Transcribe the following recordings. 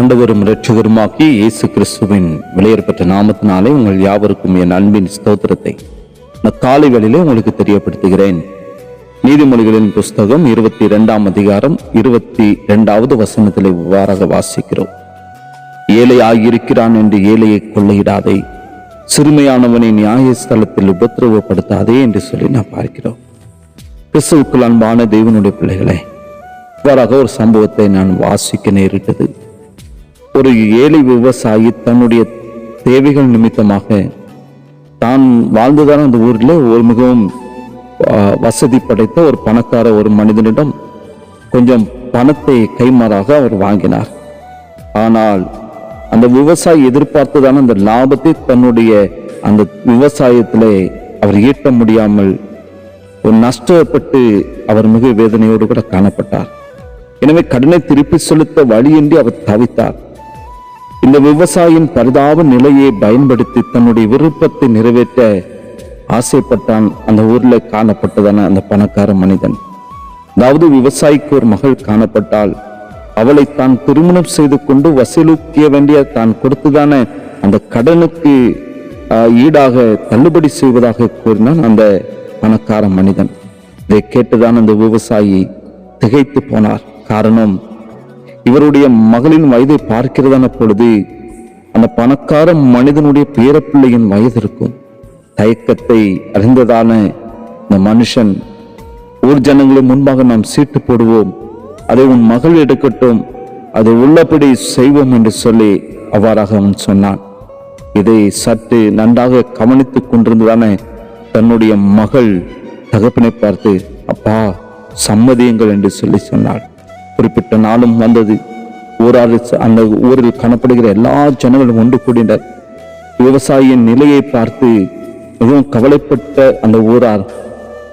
ஆண்டவரும் இரட்சகருமாக்கி இயேசு கிறிஸ்துவின் விலையேற்பட்ட நாமத்தினாலே உங்கள் யாவருக்கும் என் அன்பின் ஸ்தோத்திரத்தை நான் காலை வேளையிலே உங்களுக்கு தெரியப்படுத்துகிறேன். நீதிமொழிகளின் புஸ்தகம் இருபத்தி இரண்டாம் அதிகாரம் இருபத்தி இரண்டாவது வசனத்தில் இவ்வாறாக வாசிக்கிறோம். ஏழை ஆகியிருக்கிறான் என்று ஏழையை கொள்ளையிடாதே. சிறுமையானவனை நியாயஸ்தலத்தில் உபத்திரவப்படுத்தாதே என்று சொல்லி நாம் பார்க்கிறோம். கிறிஸ்துவுக்குள் அன்பான தெய்வனுடைய பிள்ளைகளை இவ்வாறாக ஒரு சம்பவத்தை நான் வாசிக்க நேரிட்டது. ஒரு ஏழை விவசாயி தன்னுடைய தேவைகள் நிமித்தமாக தான் வாழ்ந்ததான அந்த ஊரில் ஒரு மிகவும் வசதி படைத்த ஒரு பணக்கார ஒரு மனிதனிடம் கொஞ்சம் பணத்தை கைமாறாக அவர் வாங்கினார். ஆனால் அந்த விவசாயி எதிர்பார்த்ததான அந்த லாபத்தை தன்னுடைய அந்த விவசாயத்திலே அவர் ஈட்ட முடியாமல் ஒரு நஷ்டப்பட்டு அவர் மிக வேதனையோடு கூட காணப்பட்டார். எனவே கடனை திருப்பி செலுத்த வழியின்றி அவர் தவித்தார். இந்த விவசாயின் பரிதாப நிலையை பயன்படுத்தி தன்னுடைய விருப்பத்தை நிறைவேற்ற ஆசைப்பட்டான். அந்த ஊர்ல காணப்பட்டதான அந்த பணக்கார மனிதன். அதாவது விவசாயிக்கு ஒரு மகள் காணப்பட்டால் அவளை தான் திருமணம் செய்து கொண்டு வசூலிக்க வேண்டிய தான் கொடுத்ததான அந்த கடனுக்கு ஈடாக தள்ளுபடி செய்வதாக கூறினான் அந்த பணக்கார மனிதன். இதை கேட்டுதான் அந்த விவசாயி திகைத்து போனார். காரணம் இவருடைய மகளின் வயதை பார்க்கிறதான பொழுது அந்த பணக்கார மனிதனுடைய பேரப்பிள்ளையின் வயது இருக்கும். தயக்கத்தை அறிந்ததான இந்த மனுஷன் ஊர் ஜனங்களின் முன்பாக நாம் சீட்டு போடுவோம் அதை உன் மகள் எடுக்கட்டும் அதை உள்ளபடி செய்வோம் என்று சொல்லி அவ்வாறாக அவன் சொன்னான். இதை சற்று நன்றாக கவனித்துக் கொண்டிருந்ததான தன்னுடைய மகள் தகப்பனை பார்த்து அப்பா சம்மதியுங்கள் என்று சொல்லி சொன்னாள். குறிப்பிட்ட நாளும் வந்தது. ஊரார் அந்த ஊரில் காணப்படுகிற எல்லா ஜனங்களும் ஒன்று கூடினர். விவசாயியின் நிலையை பார்த்து மிகவும் கவலைப்பட்ட அந்த ஊரார்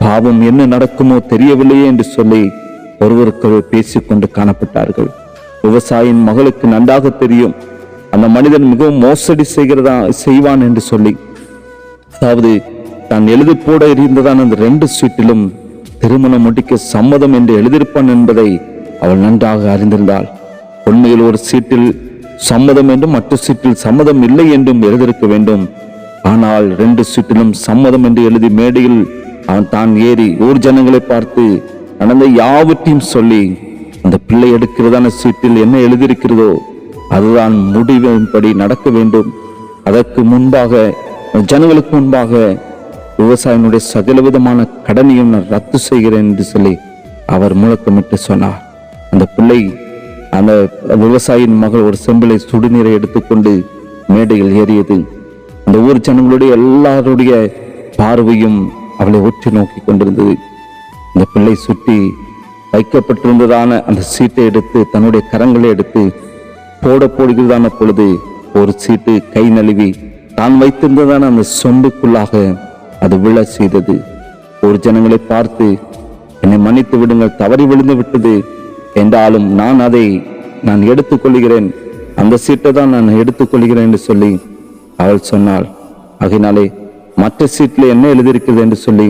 பாவம் என்ன நடக்குமோ தெரியவில்லையே என்று சொல்லி ஒருவருக்கு பேசிக்கொண்டு காணப்பட்டார்கள். விவசாயின் மகளுக்கு நன்றாக தெரியும். அந்த மனிதன் மிகவும் மோசடி செய்கிறதா செய்வான் என்று சொல்லி. அதாவது தான் எழுதி போட இருந்ததான அந்த ரெண்டு சீட்டிலும் திருமணம் முடிக்க சம்மதம் என்று எழுதியிருப்பான் என்பதை அவள் நன்றாக அறிந்திருந்தாள். உண்மையில் ஒரு சீட்டில் சம்மதம் என்றும் மற்ற சீட்டில் சம்மதம் இல்லை என்றும் எழுதியிருக்க வேண்டும். ஆனால் ரெண்டு சீட்டிலும் சம்மதம் என்று எழுதி மேடையில் அவன் தான் ஏறி ஊர் ஜனங்களை பார்த்து நடந்த யாவற்றையும் சொல்லி அந்த பிள்ளை எடுக்கிறதான சீட்டில் என்ன எழுதியிருக்கிறதோ அதுதான் முடிவின்படி நடக்க வேண்டும். அதற்கு முன்பாக ஜனங்களுக்கு முன்பாக விவசாயினுடைய சகலவிதமான கடனையும் நான் ரத்து செய்கிறேன் என்று சொல்லி அவர் முழக்கமிட்டு சொன்னார். அந்த பிள்ளை அந்த விவசாயியின் மகள் ஒரு செம்பிலை சுடுநீரை எடுத்துக்கொண்டு மேடையில் ஏறியது. அந்த ஊர் ஜனங்களுடைய எல்லாருடைய பார்வையும் அவளை ஒற்றி நோக்கி கொண்டிருந்தது. அந்த பிள்ளை சுற்றி வைக்கப்பட்டிருந்ததான அந்த சீட்டை எடுத்து தன்னுடைய கரங்களை எடுத்து போட போடுகிறதான பொழுது ஒரு சீட்டு கை நழுவி தான் வைத்திருந்ததான அந்த சொம்புக்குள்ளாக அது விழ செய்தது. ஒரு ஜனங்களை பார்த்து என்னை மன்னித்து விடுங்கள் தவறி விழுந்து விட்டது. என்றாலும் நான் அதை நான் எடுத்துக்கொள்கிறேன் அந்த சீட்டை தான் நான் எடுத்துக்கொள்கிறேன் என்று சொல்லி அவள் சொன்னாள். ஆகையினாலே மற்ற சீட்டில் என்ன எழுதியிருக்கிறது என்று சொல்லி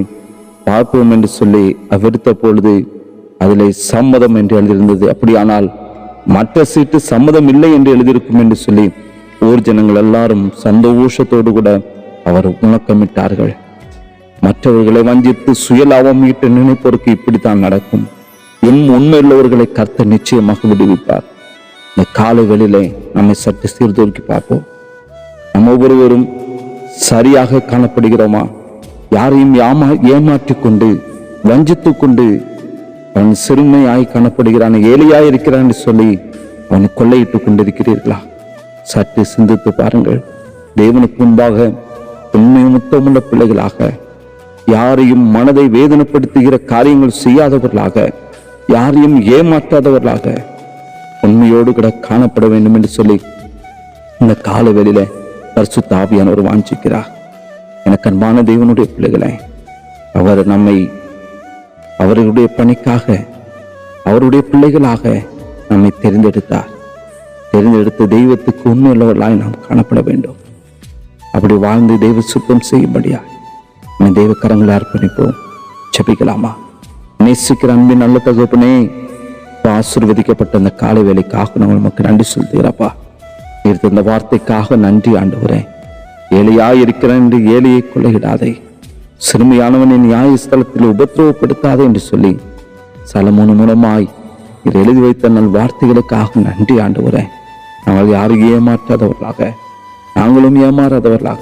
பார்ப்போம் என்று சொல்லி அவ்விடுத்த பொழுது அதிலே சம்மதம் என்று எழுதியிருந்தது. அப்படியானால் மற்ற சீட்டு சம்மதம் இல்லை என்று எழுதியிருக்கும் என்று சொல்லி ஊர் ஜனங்கள் எல்லாரும் சந்தோஷத்தோடு கூட அவர் உணக்கமிட்டார்கள். மற்றவர்களை வஞ்சித்து சுயலாபம் ஈட்ட நினைப்போருக்கு இப்படித்தான் நடக்கும். என் உண்மையுள்ளவர்களை கத்த நிச்சயமாக விடுவிப்பார். இந்த காலை வெளியிலே நம்மை சற்று சீர்தூக்கி பார்ப்போம். நம்ம ஒவ்வொருவரும் சரியாக காணப்படுகிறோமா? யாரையும் ஏமா ஏமாற்றிக் கொண்டு வஞ்சித்துக் கொண்டு அவன் சிறுமையாய் காணப்படுகிறான் ஏழையாய் இருக்கிறான் என்று சொல்லி அவனை கொள்ளையிட்டு கொண்டிருக்கிறீர்களா? சற்று சிந்தித்து பாருங்கள். தேவனுக்கு முன்பாக உண்மை முத்தமுள்ள பிள்ளைகளாக யாரையும் மனதை வேதனைப்படுத்துகிற காரியங்கள் செய்யாதவர்களாக யாரையும் ஏமாற்றாதவர்களாக உண்மையோடு கூட காணப்பட வேண்டும் என்று சொல்லி இந்த கால வேளையில பரிசு தாவியானவர் வாஞ்சிக்கிறார். எனக்கு அன்பான தேவனுடைய பிள்ளைகளை அவர் நம்மை அவர்களுடைய பணிக்காக அவருடைய பிள்ளைகளாக நம்மை தெரிந்தெடுத்தார். தெரிந்தெடுத்த தெய்வத்துக்கு உண்மையுள்ளவர்களாய் நாம் காணப்பட வேண்டும். அப்படி வாழ்ந்து தெய்வ சுத்தம் செய்யும்படியா? நம்ம தெய்வ கரங்களை அர்ப்பணிப்போம். செபிக்கலாமா நேசிக்கிற அன்பின் நல்ல தகப்பனே ஆசிர்வதிக்கப்பட்ட அந்த காலை வேலைக்காக நாங்கள் நமக்கு நன்றி சொல்கிறப்பா நீர் தந்த வார்த்தைக்காக நன்றி ஆண்டவரே. ஏழையா இருக்கிறேன் என்று ஏழையை கொள்ளையிடாதே சிறுமியானவனை நியாயஸ்தலத்தில் உபத்திரவப்படுத்தாதே என்று சொல்லி சலமோனு மூலமாய் நீர் எழுதி வைத்த நல் வார்த்தைகளுக்காக நன்றி ஆண்டவரே. நாங்கள் யாரும் ஏமாற்றாதவர்களாக நாங்களும் ஏமாறாதவர்களாக.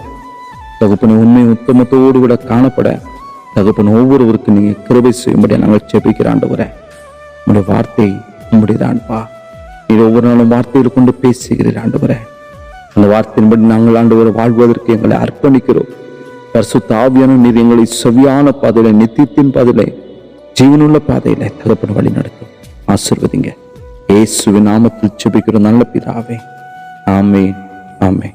தகுப்பின உண்மை உத்தமத்தோடு கூட காணப்பட தகப்பன் ஒவ்வொருவருக்கும் நீங்க கிருபை செய்யும்படி நாங்கள் செபிக்கிற ஆண்டவரே. உங்களுடைய வார்த்தை உங்களுடையதான்பா நீர் ஒவ்வொரு நாளும் வார்த்தையில் கொண்டு பேசுகிறீர் ஆண்டவரே. அந்த வார்த்தையின்படி நாங்கள் ஆண்டவரை வாழ்வதற்கு எங்களை அர்ப்பணிக்கிறோம். பரிசு தாவியான நீர் எங்களை செவியான பாதையில நித்தியத்தின் பாதையில ஜீவனுள்ள பாதையில தகப்பன் வழி நடத்தும். ஆசிர்வதிங்க. இயேசுவின் நாமத்தில் செபிக்கிறோம் நல்ல பிதாவே. ஆமே ஆமே